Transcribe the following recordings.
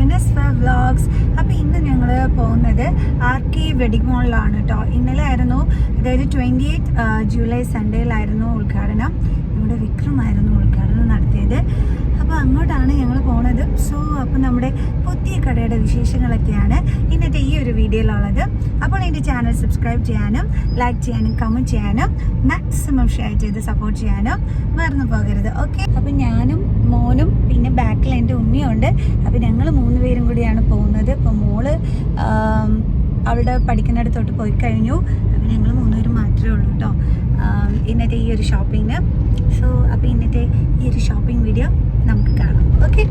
Back vlogs vlogs അപ്പോൾ ഇന്ന് ഞങ്ങൾ പോകുന്നത് ആർ കെ വെഡിങ് മോളിലാണ് കേട്ടോ ഇന്നലെ ആയിരുന്നു അതായത് ട്വന്റി എയ്റ്റ് ജൂലൈ സൺഡേയിലായിരുന്നു ഉദ്ഘാടനം. നമ്മുടെ വിക്രമായിരുന്നു ഉദ്ഘാടനം നടത്തിയത്. അങ്ങോട്ടാണ് ഞങ്ങൾ പോണത്. സോ അപ്പോൾ നമ്മുടെ പുതിയ കടയുടെ വിശേഷങ്ങളൊക്കെയാണ് ഇന്നത്തെ ഈ ഒരു വീഡിയോയിലുള്ളത്. അപ്പോൾ എന്റെ ചാനൽ സബ്സ്ക്രൈബ് ചെയ്യാനും ലൈക്ക് ചെയ്യാനും കമന്റ് ചെയ്യാനും മാക്സിമം ഷെയർ ചെയ്ത് സപ്പോർട്ട് ചെയ്യാനും മറന്നു പോകരുത്. ഓക്കെ അപ്പം ഞാനും മോനും പിന്നെ ബാക്കിൽ എന്റെ ഉമ്മയുണ്ട് അപ്പം ഞങ്ങൾ മൂന്ന് പേരും കൂടിയാണ് പോകുന്നത്. ഇപ്പം മോൾ അവളുടെ പഠിക്കുന്നിടത്തോട്ട് പോയി കഴിഞ്ഞു. അപ്പം ഞങ്ങൾ മൂന്നുപേരും മാത്രമേ ഉള്ളൂ കേട്ടോ ഇന്നത്തെ ഈ ഒരു ഷോപ്പിങ്ങിന് സോ അപ്പോൾ ഇന്നത്തെ ഈ ഒരു ഷോപ്പിംഗ് വീഡിയോ നമുക്ക് കാണാം ഓക്കെ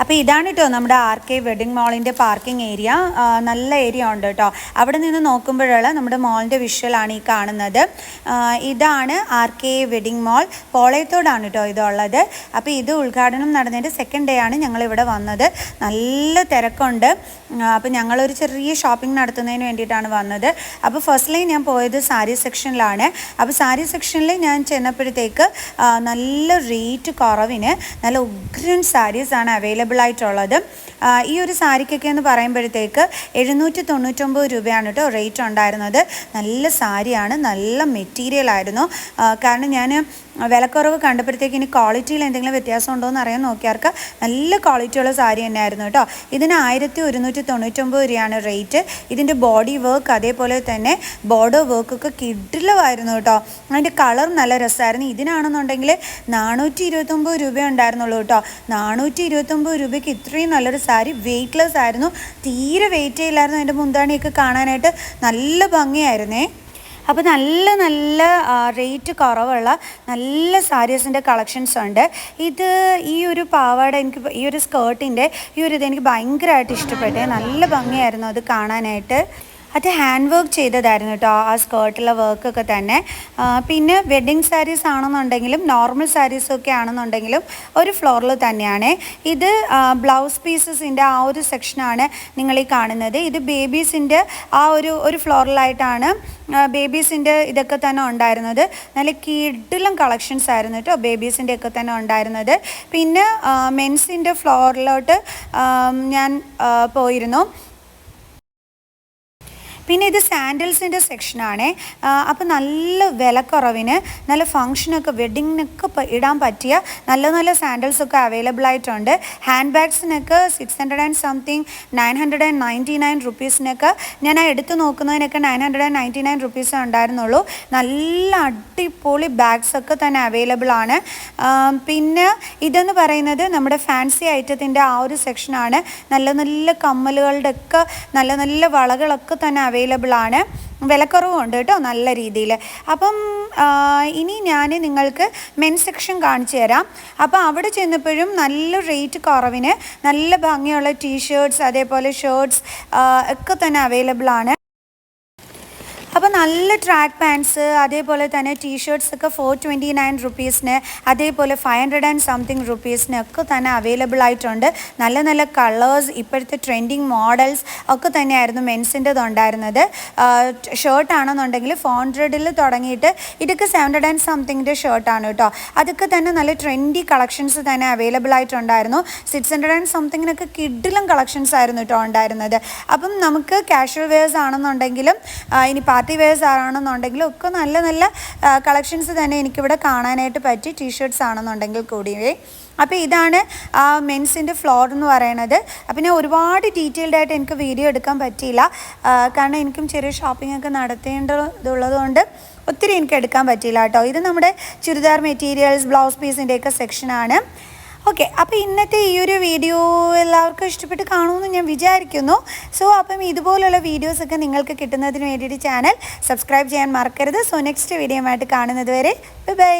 അപ്പോൾ ഇതാണ് കേട്ടോ നമ്മുടെ ആർ കെ വെഡിങ് മോളിന്റെ പാർക്കിംഗ് ഏരിയ. നല്ല ഏരിയ ഉണ്ട് കേട്ടോ അവിടെ നിന്ന് നോക്കുമ്പോഴുള്ള നമ്മുടെ മോളിന്റെ വിഷ്വലാണ് ഈ കാണുന്നത്. ഇതാണ് ആർ കെ വെഡിങ് മോൾ. പോളയത്തോടാണ് കേട്ടോ ഇതുള്ളത്. അപ്പോൾ ഇത് ഉദ്ഘാടനം നടന്നതിന്റെ സെക്കൻഡ് ഡേ ആണ് ഞങ്ങളിവിടെ വന്നത്. നല്ല തിരക്കുണ്ട്. അപ്പോൾ ഞങ്ങളൊരു ചെറിയ ഷോപ്പിംഗ് നടത്തുന്നതിന് വേണ്ടിയിട്ടാണ് വന്നത്. അപ്പോൾ ഫസ്റ്റ് ലൈൻ ഞാൻ പോയത് സാരി സെക്ഷനിലാണ് അപ്പോൾ സാരി സെക്ഷനിൽ ഞാൻ ചെന്നപ്പോഴത്തേക്ക് നല്ല റേറ്റ് കുറവിന് നല്ല ഉഗ്രൻ സാരീസാണ് അവൈലബിൾ ആയിട്ടുള്ളത്. ആ, ഈ ഒരു സാരിക്കൊക്കെ എന്ന് പറയുമ്പോഴത്തേക്ക് എഴുന്നൂറ്റി തൊണ്ണൂറ്റൊമ്പത് രൂപയാണ് കേട്ടോ റേറ്റ് ഉണ്ടായിരുന്നത്. നല്ല സാരിയാണ് നല്ല മെറ്റീരിയൽ ആയിരുന്നു. കാരണം ഞാൻ വിലക്കുറവ് കണ്ടപ്പോഴത്തേക്ക് ഇനി ക്വാളിറ്റിയിൽ എന്തെങ്കിലും വ്യത്യാസം ഉണ്ടോ എന്ന് അറിയാൻ നോക്കിയവർക്ക് നല്ല ക്വാളിറ്റിയുള്ള സാരി തന്നെയായിരുന്നു കേട്ടോ. ഇതിന് ആയിരത്തി ഒരുന്നൂറ്റി തൊണ്ണൂറ്റൊമ്പത് രൂപയാണ് റേറ്റ് ഇതിന്റെ ബോഡി വർക്ക് അതേപോലെ തന്നെ ബോർഡർ വർക്കൊക്കെ കിഡിലുമായിരുന്നു കേട്ടോ. അതിന്റെ കളർ നല്ല രസമായിരുന്നു. ഇതിനാണെന്നുണ്ടെങ്കിൽ നാനൂറ്റി ഇരുപത്തൊമ്പത് രൂപ ഉണ്ടായിരുന്നുള്ളൂ കേട്ടോ. നാനൂറ്റി ഇരുപത്തൊമ്പത് രൂപയ്ക്ക് ഇത്രയും നല്ലൊരു സാരി വെയ്റ്റ്ലെസ് ആയിരുന്നു. തീരെ വെയിറ്റ് ഇല്ലായിരുന്നു അതിന്റെ മുന്താണിയൊക്കെ കാണാനായിട്ട്. നല്ല ഭംഗിയായിരുന്നേ. അപ്പോൾ നല്ല നല്ല റേറ്റ് കുറവുള്ള നല്ല സാരീസിന്റെ കളക്ഷൻസ് ഉണ്ട്. ഇത് ഈ ഒരു പാവാട എനിക്ക് ഈ ഒരു സ്കേർട്ടിന്റെ ഈ ഒരു ഇത് എനിക്ക് ഭയങ്കരമായിട്ട് ഇഷ്ടപ്പെട്ടേ. നല്ല ഭംഗിയായിരുന്നു അത് കാണാനായിട്ട്. അത് ഹാൻഡ് വർക്ക് ചെയ്തതായിരുന്നു കേട്ടോ ആ സ്കേർട്ടിലെ വർക്കൊക്കെ തന്നെ. പിന്നെ വെഡ്ഡിങ് സാരീസ് ആണെന്നുണ്ടെങ്കിലും നോർമൽ സാരീസൊക്കെ ആണെന്നുണ്ടെങ്കിലും ഒരു ഫ്ലോറിൽ തന്നെയാണ്. ഇത് ബ്ലൗസ് പീസസിന്റെ ആ ഒരു സെക്ഷനാണ് നിങ്ങൾ ഈ കാണുന്നത്. ഇത് ബേബീസിന്റെ ആ ഒരു ഒരു ഫ്ലോറിലായിട്ടാണ് ബേബീസിന്റെ ഇതൊക്കെ തന്നെ ഉണ്ടായിരുന്നത്. നല്ല കിഡിലും കളക്ഷൻസ് ആയിരുന്നു കേട്ടോ ബേബീസിന്റെ ഒക്കെ തന്നെ ഉണ്ടായിരുന്നത്. പിന്നെ മെൻസിന്റെ ഫ്ലോറിലോട്ട് ഞാൻ പോയിരുന്നു. പിന്നെ ഇത് സാൻഡൽസിന്റെ സെക്ഷനാണ് അപ്പോൾ നല്ല വിലക്കുറവിന് നല്ല ഫങ്ഷനൊക്കെ വെഡിങ്ങിനൊക്കെ ഇടാൻ പറ്റിയ നല്ല നല്ല സാൻഡൽസൊക്കെ അവൈലബിൾ ആയിട്ടുണ്ട്. Hand ബാഗ്സിനൊക്കെ six hundred and something nine hundred and ninety nine റുപ്പീസിനൊക്കെ ഞാൻ ആ എടുത്ത് നോക്കുന്നതിനൊക്കെ nine hundred and ninety nine റുപ്പീസേ ഉണ്ടായിരുന്നുള്ളൂ. നല്ല അടിപൊളി ബാഗ്സ് ഒക്കെ തന്നെ അവൈലബിൾ ആണ്. പിന്നെ ഇതെന്ന് പറയുന്നത് നമ്മുടെ ഫാൻസി ഐറ്റത്തിന്റെ ആ ഒരു സെക്ഷനാണ് നല്ല നല്ല കമ്മലുകളുടെ ഒക്കെ നല്ല നല്ല വളകളൊക്കെ തന്നെ അവൈലബിൾ ആണ്. വിലക്കുറവുണ്ട് കേട്ടോ നല്ല രീതിയിൽ. അപ്പം ഇനി ഞാൻ നിങ്ങൾക്ക് മെൻ സെക്ഷൻ കാണിച്ചു തരാം. അപ്പോൾ അവിടെ ചെന്നപ്പോഴും നല്ല റേറ്റ് കുറവിന് നല്ല ഭംഗിയുള്ള ടീഷർട്സ് അതേപോലെ ഷർട്ട്സ് ഒക്കെ തന്നെ അവൈലബിൾ ആണ്. നല്ല ട്രാക്ക് പാൻസ് അതേപോലെ തന്നെ ടീഷർട്സ് ഒക്കെ ഫോർ ട്വന്റി നയൻ റുപ്പീസിന് അതേപോലെ ഫൈവ് ഹൺഡ്രഡ് ആൻഡ് സംതിങ് റുപ്പീസിന് ഒക്കെ തന്നെ അവൈലബിൾ ആയിട്ടുണ്ട്. നല്ല നല്ല കളേഴ്സ് ഇപ്പോഴത്തെ ട്രെൻഡിങ് മോഡൽസ് ഒക്കെ തന്നെയായിരുന്നു മെൻസിന്റെത് ഉണ്ടായിരുന്നത്. ഷർട്ട് ആണെന്നുണ്ടെങ്കിൽ ഫോർ ഹൺഡ്രഡിൽ തുടങ്ങിയിട്ട് ഇതൊക്കെ സെവൻ ഹൺഡ്രഡ് ആൻഡ് സംതിങ്ങിന്റെ ഷർട്ടാണ് കേട്ടോ അതൊക്കെ തന്നെ നല്ല ട്രെൻഡി കളക്ഷൻസ് തന്നെ അവൈലബിൾ ആയിട്ടുണ്ടായിരുന്നു. സിക്സ് ഹൺഡ്രഡ് ആൻഡ് സംതിങ്ങിനൊക്കെ കിഡിലും കളക്ഷൻസ് ആയിരുന്നു കേട്ടോ ഉണ്ടായിരുന്നത്. അപ്പം നമുക്ക് കാഷ്വൽ വെയേഴ്സ് ആണെന്നുണ്ടെങ്കിലും ഇനി പാർട്ടി വെയേഴ്സ് ആണെന്നുണ്ടെങ്കിലും ഒക്കെ നല്ല നല്ല കളക്ഷൻസ് തന്നെ എനിക്കിവിടെ കാണാനായിട്ട് പറ്റി. ടീഷർട്ട്സ് ആണെന്നുണ്ടെങ്കിൽ കൂടിയേ അപ്പോൾ ഇതാണ് മെൻസിന്റെ ഫ്ലോർ എന്ന് പറയണത്. അപ്പോൾ ഞാൻ ഒരുപാട് ഡീറ്റെയിൽഡ് ആയിട്ട് എനിക്ക് വീഡിയോ എടുക്കാൻ പറ്റിയില്ല. കാരണം എനിക്കും ചെറിയ ഷോപ്പിംഗ് ഒക്കെ നടത്തേണ്ടതുള്ളത് കൊണ്ട് ഒത്തിരി എനിക്ക് എടുക്കാൻ പറ്റിയില്ല കേട്ടോ. ഇത് നമ്മുടെ ചുരിദാർ മെറ്റീരിയൽസ് ബ്ലൗസ് പീസിന്റെയൊക്കെ സെക്ഷനാണ് ഓക്കെ അപ്പോൾ ഇന്നത്തെ ഈ ഒരു വീഡിയോ എല്ലാവർക്കും ഇഷ്ടപ്പെട്ട് കാണുമെന്ന് ഞാൻ വിചാരിക്കുന്നു. സോ അപ്പം ഇതുപോലുള്ള വീഡിയോസൊക്കെ നിങ്ങൾക്ക് കിട്ടുന്നതിന് വേണ്ടിയിട്ട് ചാനൽ സബ്സ്ക്രൈബ് ചെയ്യാൻ മറക്കരുത്. സോ നെക്സ്റ്റ് വീഡിയോ ആയിട്ട് കാണുന്നത് വരെ ബൈ.